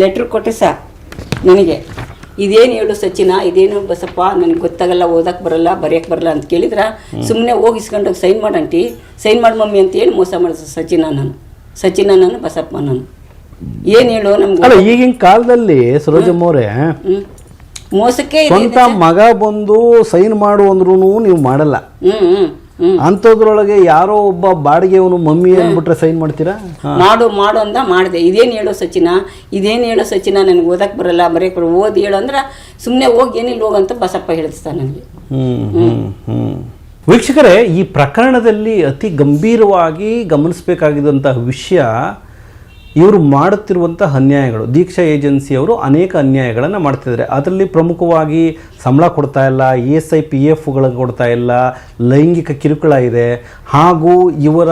Letter ಕೊಟ್ಟೆ ಸಹ ನನಗೆ. ಇದೇನು ಹೇಳು ಸಚಿನ ಇದೇನು ಬಸಪ್ಪ ನನಗೆ ಗೊತ್ತಾಗಲ್ಲ ಓದಕ್ಕೆ ಬರಲ್ಲ ಬರೆಯಕ್ಕೆ ಬರಲ್ಲ ಅಂತ ಕೇಳಿದ್ರೆ ಸುಮ್ಮನೆ ಹೋಗಿ ಇಸ್ಕೊಂಡೋಗಿ ಸೈನ್ ಅಂಟಿ ಸೈನ್ ಮಾಡಿ ಮಮ್ಮಿ ಅಂತ ಹೇಳಿ ಮೋಸ ಮಾಡಿದ ಸಚಿನ ನಾನು. ಸಚಿನ ನಾನು ಬಸಪ್ಪ ನಾನು. ಏನು ಹೇಳು ನಮ್ಗೆ ಈಗಿನ ಕಾಲದಲ್ಲಿ ಸರೋಜಮ್ಮ ಅವರೇ. ಮೋಸಕ್ಕೆ ಸ್ವಂತ ಮಗ ಬಂದು ಸೈನ್ ಮಾಡು ಅಂದ್ರೂ ನೀವು ಮಾಡಲ್ಲ. ಹ್ಮ್. ಅಂಥದ್ರೊಳಗೆ ಯಾರೋ ಒಬ್ಬ ಬಾಡಿಗೆ ಅವನು ಮಮ್ಮಿ ಅಂದ್ಬಿಟ್ರೆ ಸೈನ್ ಮಾಡ್ತೀರಾ? ಮಾಡು ಮಾಡು ಅಂತ ಮಾಡಿದೆ. ಇದೇನು ಹೇಳೋ ಸಚಿನ? ಇದೇನು ಹೇಳೋ ಸಚಿನ? ನನಗೆ ಓದಕ್ಕೆ ಬರಲ್ಲ ಬರೀ ಕೊಡು. ಓದಿ ಹೇಳು ಅಂದ್ರೆ ಸುಮ್ಮನೆ ಹೋಗಿ ಏನಿಲ್ಲ ಹೋಗಂತ ಬಸಪ್ಪ ಹೇಳಿಸ್ತಾನೆ ನನಗೆ. ವೀಕ್ಷಕರೇ ಈ ಪ್ರಕರಣದಲ್ಲಿ ಅತಿ ಗಂಭೀರವಾಗಿ ಗಮನಿಸಬೇಕಾಗಿದ್ದಂತಹ ವಿಷಯ ಇವರು ಮಾಡುತ್ತಿರುವಂಥ ಅನ್ಯಾಯಗಳು. ದೀಕ್ಷಾ ಏಜೆನ್ಸಿಯವರು ಅನೇಕ ಅನ್ಯಾಯಗಳನ್ನು ಮಾಡ್ತಿದ್ದಾರೆ. ಅದರಲ್ಲಿ ಪ್ರಮುಖವಾಗಿ ಸಂಬಳ ಕೊಡ್ತಾ ಇಲ್ಲ ಇ ಎಸ್ ಐ, ಪಿ ಎಫ್ಗಳನ್ನು ಕೊಡ್ತಾ ಇಲ್ಲ, ಲೈಂಗಿಕ ಕಿರುಕುಳ ಇದೆ. ಹಾಗೂ ಇವರ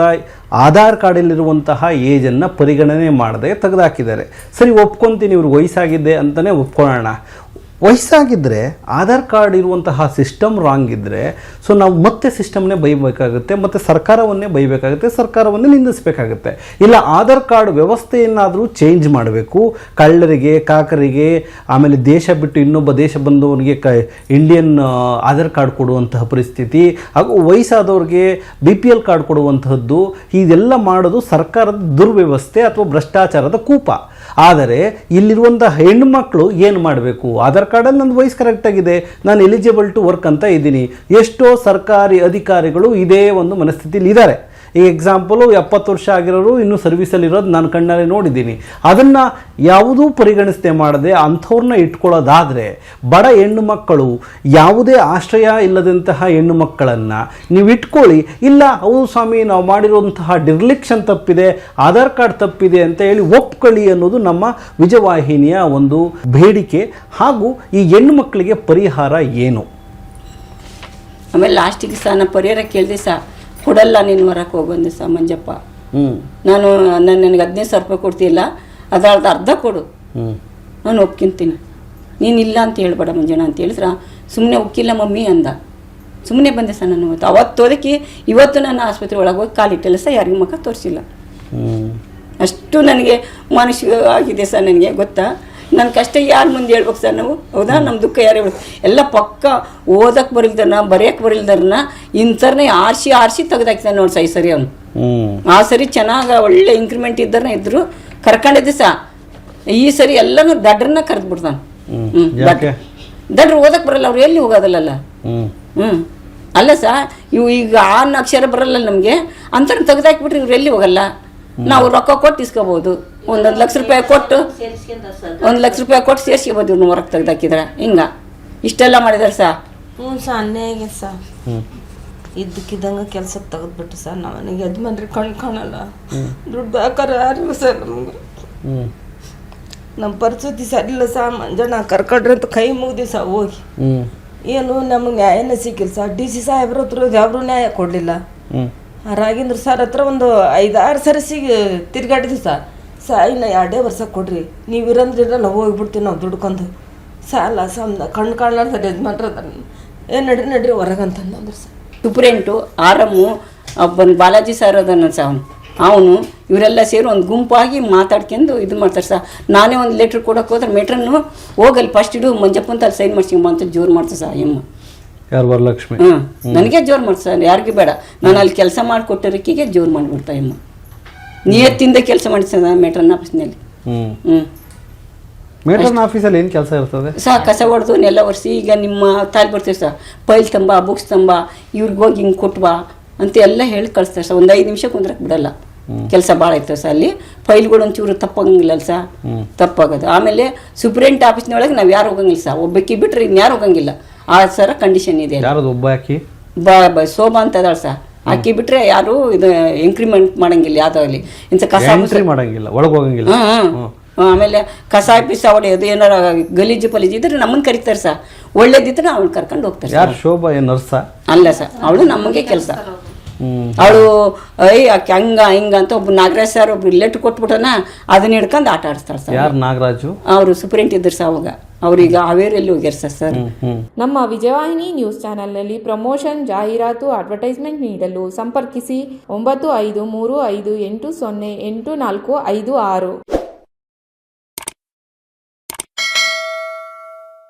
ಆಧಾರ್ ಕಾರ್ಡಲ್ಲಿರುವಂತಹ ಏಜನ್ನು ಪರಿಗಣನೆ ಮಾಡದೆ ತೆಗೆದುಹಾಕಿದ್ದಾರೆ. ಸರಿ, ಒಪ್ಕೊಂತೀನಿ, ಇವ್ರಿಗೆ ವಯಸ್ಸಾಗಿದೆ ಅಂತಲೇ ಒಪ್ಕೊಳ್ಳೋಣ. ವಯಸ್ಸಾಗಿದ್ದರೆ ಆಧಾರ್ ಕಾರ್ಡ್ ಇರುವಂತಹ ಸಿಸ್ಟಮ್ ರಾಂಗ್ ಇದ್ದರೆ ಸೊ ನಾವು ಮತ್ತೆ ಸಿಸ್ಟಮ್ನೇ ಬೈಬೇಕಾಗುತ್ತೆ, ಮತ್ತು ಸರ್ಕಾರವನ್ನೇ ಬೈಬೇಕಾಗುತ್ತೆ, ಸರ್ಕಾರವನ್ನೇ ನಿಂದಿಸಬೇಕಾಗುತ್ತೆ. ಇಲ್ಲ, ಆಧಾರ್ ಕಾರ್ಡ್ ವ್ಯವಸ್ಥೆಯನ್ನಾದರೂ ಚೇಂಜ್ ಮಾಡಬೇಕು. ಕಳ್ಳರಿಗೆ, ಕಾಕರಿಗೆ, ಆಮೇಲೆ ದೇಶ ಬಿಟ್ಟು ಇನ್ನೊಬ್ಬ ದೇಶ ಬಂದವನಿಗೆ ಕ ಇಂಡಿಯನ್ ಆಧಾರ್ ಕಾರ್ಡ್ ಕೊಡುವಂತಹ ಪರಿಸ್ಥಿತಿ, ಹಾಗೂ ವಯಸ್ಸಾದವ್ರಿಗೆ ಬಿ ಪಿ ಎಲ್ ಕಾರ್ಡ್ ಕೊಡುವಂತಹದ್ದು ಇದೆಲ್ಲ ಮಾಡೋದು ಸರ್ಕಾರದ ದುರ್ವ್ಯವಸ್ಥೆ ಅಥವಾ ಭ್ರಷ್ಟಾಚಾರದ ಕೂಪ. ಆದರೆ, ಇಲ್ಲಿರುವಂತಹ ಹೆಣ್ಣು ಮಕ್ಕಳು ಏನು ಮಾಡಬೇಕು? ಆಧಾರ್ ಕಾರ್ಡಲ್ಲಿ ನನ್ನ ವಯಸ್ಸು ಕರೆಕ್ಟಾಗಿದೆ ನಾನು ಎಲಿಜಿಬಲ್ ಟು ವರ್ಕ್ ಅಂತ ಇದ್ದೀನಿ. ಎಷ್ಟೋ ಸರ್ಕಾರಿ ಅಧಿಕಾರಿಗಳು ಇದೇ ಒಂದು ಮನಸ್ಥಿತಿಲಿ ಇದ್ದಾರೆ. ಈ ಎಕ್ಸಾಂಪಲು ಎಪ್ಪತ್ತು ವರ್ಷ ಆಗಿರೋರು ಇನ್ನೂ ಸರ್ವಿಸಲ್ಲಿ ಇರೋದು ನಾನು ಕಣ್ಣಲ್ಲಿ ನೋಡಿದ್ದೀನಿ. ಅದನ್ನು ಯಾವುದೂ ಪರಿಗಣಿಸದೆ ಮಾಡದೆ ಅಂಥವ್ರನ್ನ ಇಟ್ಕೊಳ್ಳೋದಾದರೆ ಬಡ ಹೆಣ್ಣು ಮಕ್ಕಳು ಯಾವುದೇ ಆಶ್ರಯ ಇಲ್ಲದಂತಹ ಹೆಣ್ಣು ಮಕ್ಕಳನ್ನು ನೀವು ಇಟ್ಕೊಳ್ಳಿ. ಇಲ್ಲ, ಹೌದು ಸ್ವಾಮಿ, ನಾವು ಮಾಡಿರುವಂತಹ ಡಿರ್ಲಿಕ್ಷನ್ ತಪ್ಪಿದೆ, ಆಧಾರ್ ಕಾರ್ಡ್ ತಪ್ಪಿದೆ ಅಂತ ಹೇಳಿ ಒಪ್ಕೊಳ್ಳಿ ಅನ್ನೋದು ನಮ್ಮ ವಿಜಯವಾಹಿನಿಯ ಒಂದು ಬೇಡಿಕೆ. ಹಾಗೂ ಈ ಹೆಣ್ಣು ಮಕ್ಕಳಿಗೆ ಪರಿಹಾರ ಏನು? ಆಮೇಲೆ ಲಾಸ್ಟಿಗೆ ಸಹ ನಾನು ಪರಿಹಾರ ಕೇಳಿದೆ ಸಹ ಕೊಡಲ್ಲ ನೀನು ಹೊರಕ್ಕೆ ಹೋಗಂದೆ ಸಹ ಮಂಜಪ್ಪ. ನಾನು ನಾನು ನನಗೆ ಹದಿನೈದು ಸಾವಿರ ರೂಪಾಯಿ ಕೊಡ್ತಿಲ್ಲ ಅದ್ರದ್ದು ಅರ್ಧ ಕೊಡು. ನಾನು ಒಪ್ಕೊಂತೀನಿ. ನೀನು ಇಲ್ಲ ಅಂತ ಹೇಳ್ಬೇಡ ಮಂಜಣ್ಣ ಅಂತ ಹೇಳಿದ್ರ ಸುಮ್ಮನೆ ಒಕ್ಕಿಲ್ಲ ಮಮ್ಮಿ ಅಂದ. ಸುಮ್ಮನೆ ಬಂದೆ ಸರ್ ನಾನು ಇವತ್ತು. ಅವತ್ತು ಹೋದಕ್ಕೆ ಇವತ್ತು ನಾನು ಆಸ್ಪತ್ರೆ ಒಳಗೆ ಹೋಗಿ ಕಾಲಿಟ್ಟಿಲ್ಲ ಸರ್ ಯಾರಿಗೂ ಮುಖ ತೋರಿಸಿಲ್ಲ. ಅಷ್ಟು ನನಗೆ ಮನುಷ್ಯ ಆಗಿದೆ ಸರ್ ನನಗೆ ಗೊತ್ತಾ? ನನ್ನ ಕಷ್ಟ ಯಾರು ಮುಂದೆ ಹೇಳ್ಬೇಕು ಸರ್ ನಾವು? ಹೌದಾ? ನಮ್ಮ ದುಃಖ ಯಾರು ಹೇಳ್ಬೇಕು? ಎಲ್ಲ ಪಕ್ಕ ಓದಕ್ಕೆ ಬರಿಲ್ದರ್ನ ಬರೆಯಕ್ಕೆ ಬರಿಲ್ದರ್ನ ಇಂಥರ್ನೇ ಆರಿಸಿ ಆರಿಸಿ ತೆಗೆದಾಕ್ತಾನೆ ನೋಡಿ ಸೈ ಸರಿ ಅವನು. ಆ ಸರಿ ಚೆನ್ನಾಗಿ ಒಳ್ಳೆ ಇಂಕ್ರಿಮೆಂಟ್ ಇದ್ದಾರನ ಇದ್ರು ಕರ್ಕೊಂಡಿದ್ದೆ ಸಹ ಈ ಸರಿ ಎಲ್ಲನೂ ದಡ್ರನ್ನ ಕರೆದು ಬಿಡ್ತಾನೆ? ದಡ್ರು. ಓದಕ್ಕೆ ಬರಲ್ಲ ಅವ್ರು ಎಲ್ಲಿ ಹೋಗೋದಲ್ಲ ಹ್ಞೂ ಹ್ಞೂ ಅಲ್ಲ ಸಾ ಇವು ಈಗ ಆನ್ ಅಕ್ಷರ ಬರಲ್ಲ ನಮಗೆ ಅಂತ ತೆಗೆದಾಕ್ಬಿಟ್ರೆ ಇವ್ರು ಎಲ್ಲಿ ಹೋಗಲ್ಲ? ನಾವು ರೊಕ್ಕ ಕೊಟ್ಟು ಇಸ್ಕೋಬೋದು. ಒಂದೊಂದು ಲಕ್ಷ ರೂಪಾಯಿ ಕೊಟ್ಟು ಒಂದು ಲಕ್ಷ ರೂಪಾಯಿ ಕೊಟ್ಟು ಸೇರಿಸಿ ಇವ್ನು ಹೊರಗೆ ತೆಗ್ದಾಕಿದ್ರೆ. ಹಿಂಗ? ಇಷ್ಟೆಲ್ಲ ಮಾಡಿದಾರೆ ಸಾ? ಹ್ಞೂ ಸರ್ ಅನ್ಯಾಯ ಸರ್ ಹ್ಞೂ ಇದ್ದಕ್ಕಿದ್ದಂಗೆ ಕೆಲ್ಸಕ್ಕೆ ತೆಗೆದ್ಬಿಟ್ಟು ಸರ್ ನಾವು ನನಗೆ ಯಜಮಾನ್ರಿ ಕಣ್ ಕಾಣಲ್ಲ. ದುಡ್ಡು ಹಾಕಾರ ಯಾರಿಲ್ಲ ಸರ್ ನಮ್ಗೆ. ಹ್ಞೂ ನಮ್ಮ ಪರಿಸ್ಥಿತಿ ಸರಿಲ್ಲ ಸರ್ ಮಂಜಣ್ಣ ಕರ್ಕೊಂಡ್ರಿ ಅಂತ ಕೈ ಮುಗ್ದಿ ಸರ್ ಹೋಗಿ. ಹ್ಞೂ ಏನು ನಮಗೆ ನ್ಯಾಯನೇ ಸಿಕ್ಕಿಲ್ಲ ಸರ್ ಡಿ ಸಿ ಸಾಹೇಬ್ರ ಹತ್ರ ಯಾವ್ರು ನ್ಯಾಯ ಕೊಡಲಿಲ್ಲ. ರಾಗೇಂದ್ರ ಸರ್ ಹತ್ರ ಒಂದು ಐದಾರು ಸರಿ ಸಿಗಿ ತಿರ್ಗಾಡಿದ್ವಿ ಸರ್ ಸರ್ ಇನ್ನು ಎರಡೇ ವರ್ಷ ಕೊಡ್ರಿ. ನೀವು ಇರಂದ್ರೆ ನಾವು ಹೋಗ್ಬಿಡ್ತೀವಿ ನಾವು ದುಡ್ಕೊಂಡು. ಸಾಲ ಸಮ್ನ ಕಣ್ಣು ಕಾಣಲಾರ್ದ ಯಜಮಾನ್ರ ಏನು ನಡ್ರಿ ನಡ್ರಿ ಹೊರಗಂತಂದ್ರೆ ಸರ್ ಸುಪ್ರೆಂಟು ಆರಮ್ಮು ಒಬ್ಬನ ಬಾಲಾಜಿ ಸರ್ ಅದನ್ನ ಸಹ ಅವನು ಅವನು ಇವರೆಲ್ಲ ಸೇರಿ ಒಂದು ಗುಂಪಾಗಿ ಮಾತಾಡ್ಕೊಂಡು ಇದು ಮಾಡ್ತಾರೆ ಸಹ ನಾನೇ ಒಂದು ಲೆಟ್ರ್ ಕೊಡೋಕೆ ಹೋದ್ರೆ ಮೆಟ್ರನ್ನು ಹೋಗಲ್ಲಿ ಫಸ್ಟ್ ಇಡು ಮಂಜಪ್ಪಂತ ಅಲ್ಲಿ ಸೈನ್ ಮಾಡ್ಸಿಮ್ಮ ಅಂತ ಜೋರು ಮಾಡ್ತಾರೆ ಸಹ ಎಮ್ಮ. ಯಾರು ವರಲಕ್ಷ್ಮಿ? ಹ್ಞೂ ನನಗೆ ಜೋರು ಮಾಡ್ತಾರೆ ಯಾರಿಗೂ ಬೇಡ. ನಾನು ಅಲ್ಲಿ ಕೆಲಸ ಮಾಡಿಕೊಟ್ಟಿರೋಕ್ಕಿಗೆ ಜೋರು ಮಾಡಿಬಿಡ್ತಾ ಅಮ್ಮ ನಿಯತ್ತಿಂದ ಕೆಲಸ ಮಾಡಿಸ್ತಾನೆ ಮೆಟ್ರನ್ ಆಫೀಸ್ನಲ್ಲಿ ಹ್ಮ್. ಹ್ಞೂ ಮೇಟ್ರನ್ ಆಫೀಸಲ್ಲಿ ಏನು ಕೆಲಸ ಇರ್ತದೆ? ಸಹ ಕಸ ಹೊಡೆದು ನೆಲ ಒರೆಸಿ ಈಗ ನಿಮ್ಮ ತಾಯಿ ಬರ್ತೀವಿ ಸರ್ ಫೈಲ್ ತಂಬ ಬುಕ್ಸ್ ತಂಬ ಇವ್ರಿಗೆ ಹೋಗಿ ಹಿಂಗೆ ಕೊಟ್ವಾ ಅಂತ ಎಲ್ಲ ಹೇಳಿ ಕಳಿಸ್ತಾರೆ ಸರ್ ಒಂದು ಐದು ನಿಮಿಷ ಕುಂದ್ರಕ್ಕೆ ಬಿಡಲ್ಲ. ಕೆಲಸ ಭಾಳ ಇರ್ತದೆ ಸರ್ ಅಲ್ಲಿ. ಫೈಲ್ಗಳು ಒಂಚೂರು ತಪ್ಪಂಗಿಲ್ಲ ಸರ್ ತಪ್ಪಾಗೋದು. ಆಮೇಲೆ ಸುಪ್ರೀಂಟ್ ಆಫೀಸ್ನೊಳಗೆ ನಾವು ಯಾರು ಹೋಗಂಗಿಲ್ಲ ಸರ್ ಒಬ್ಬಕ್ಕಿ ಬಿಟ್ರೆ ಇನ್ಯಾರು ಹೋಗಂಗಿಲ್ಲ. ಆ ಸರ ಕಂಡೀಷನ್ ಇದೆ ಯಾರು ಯಾರದು ಒಬ್ಬ ಹಾಕಿ ಬಾ ಅಂತ ಅದಾಳ ಸರ್ ಆಕಿ ಬಿಟ್ರೆ ಯಾರು ಇದು ಇನ್ಕ್ರಿಮೆಂಟ್ ಮಾಡಂಗಿಲ್ಲ ಯಾವ್ದಾಗಲಿ ಇಂಥ ಕಸ ಎಂಟ್ರಿ ಮಾಡಂಗಿಲ್ಲ ಒಳಗೆ ಹೋಗಂಗಿಲ್ಲ. ಹ್ಮ್. ಆಮೇಲೆ ಕಸ ಪಿಸ ಹೊಡೆಯೋದು ಏನಾರ ಗಲೀಜು ಪಲೀಜು ಇದ್ರೆ ನಮ್ಮನ್ನ ಕರಿತಾರೆ ಸರ್. ಒಳ್ಳೇದಿದ್ರೆ ಅವ್ಳು ಕರ್ಕೊಂಡು ಹೋಗ್ತಾರೆ ಯಾರು ಶೋಭಾ ಏನು ನರ್ಸ? ಅಲ್ಲ ಸರ್ ಅವಳು ನಮಗೆ ಕೆಲಸ. ಅವಳು ಐ ಆಕೆ ಹಂಗ ಹಿಂಗ ಅಂತ ಒಬ್ಬ ನಾಗರಾಜ್ ಸರ್ ಒಬ್ರು ಲೆಟ್ ಕೊಟ್ಬಿಟ್ಟನ ಅದನ್ನ ಹಿಡ್ಕೊಂಡು ಆಟ ಆಡಿಸ್ತಾಳೆ ಸರ್. ಯಾರು ನಾಗರಾಜು? ಅವರು ಸುಪ್ರೀಂಟ್ ಇದ್ರು ಸರ್ ಅವಾಗ. ಅವ್ರೀಗ ಹಾವೇರಿಯಲ್ಲಿ ಹೋಗ್ಯಾರ ಸರ್ ಸರ್. ನಮ್ಮ ವಿಜಯವಾಹಿನಿ ನ್ಯೂಸ್ ಚಾನೆಲ್ನಲ್ಲಿ ಪ್ರಮೋಷನ್ ಜಾಹೀರಾತು ಅಡ್ವರ್ಟೈಸ್ಮೆಂಟ್ ನೀಡಲು ಸಂಪರ್ಕಿಸಿ ಒಂಬತ್ತು ಐದು ಮೂರು ಐದು ಎಂಟು ಸೊನ್ನೆ ಎಂಟು ನಾಲ್ಕು ಐದು ಆರು.